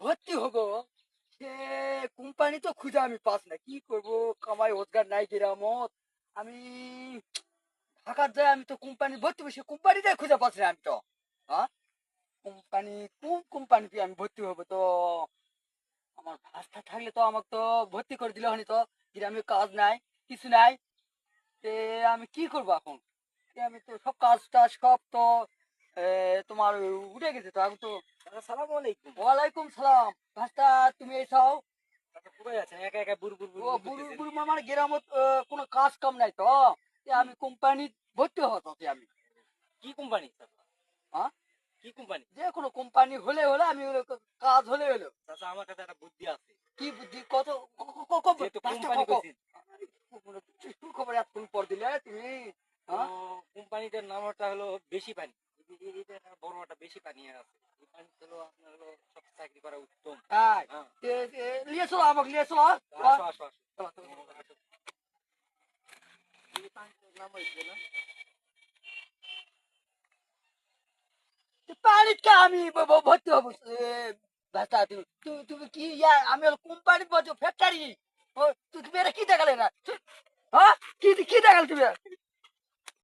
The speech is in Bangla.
ভর্তি হব। সে কোম্পানি তো খুঁজে আমি পাস না। কি করব? কামাই, রোজগার নাই, গ্রামত। আমি ঢাকার যাই আমি তো কোম্পানি ভর্তি হব। সে কোম্পানিতে খুঁজে পাচ্ছি না আমি তো। হ্যাঁ কোম্পানি, কোন কোম্পানিতে আমি ভর্তি হব তো? আমার ভাষা থাকলে তো আমাকে তো ভর্তি করে দিলে হনি তো। গ্রামে কাজ নাই, কিছু নাই। তে আমি কি করব এখন? আমি তো সব কাজ টাজ সব তো তোমার উঠে গেছে তো। আমি তো সালাম আলাইকুম। ওয়ালাইকুম সালাম। ভাস্তা তুমি এসাও একা একা বুড় বুড় ও বুড়ু বুড়ু মামার গ্রামত কোনো কাজ কাম নাই তো? আমি কোম্পানি ভর্তি হতো আমি। কি কোম্পানি? হ্যাঁ? কি কোম্পানি? যে কোনো কোম্পানি হলে হলে আমি কাজ হলে হলো। চাচা আমার কাছে একটা বুদ্ধি আছে। কি বুদ্ধি? কত কোম্পানি খবর? পর দিলে তুমি? কোম্পানিটার নামটা হলো বেশি পানি। বড় একটা বেশি পানি আছে। হ্যাঁ। হ্যাঁ লিয়ে চলো আমাকে লিয়ে চলো না? পানিটা আমি ভর্তি হব। এ, তুমি তুমি- কি আমি হলো কোম্পানি বলছো ফ্যাক্টরি তুমি এটা কি দেখালে না হ্যাঁ? কি কি দেখালে তুমি?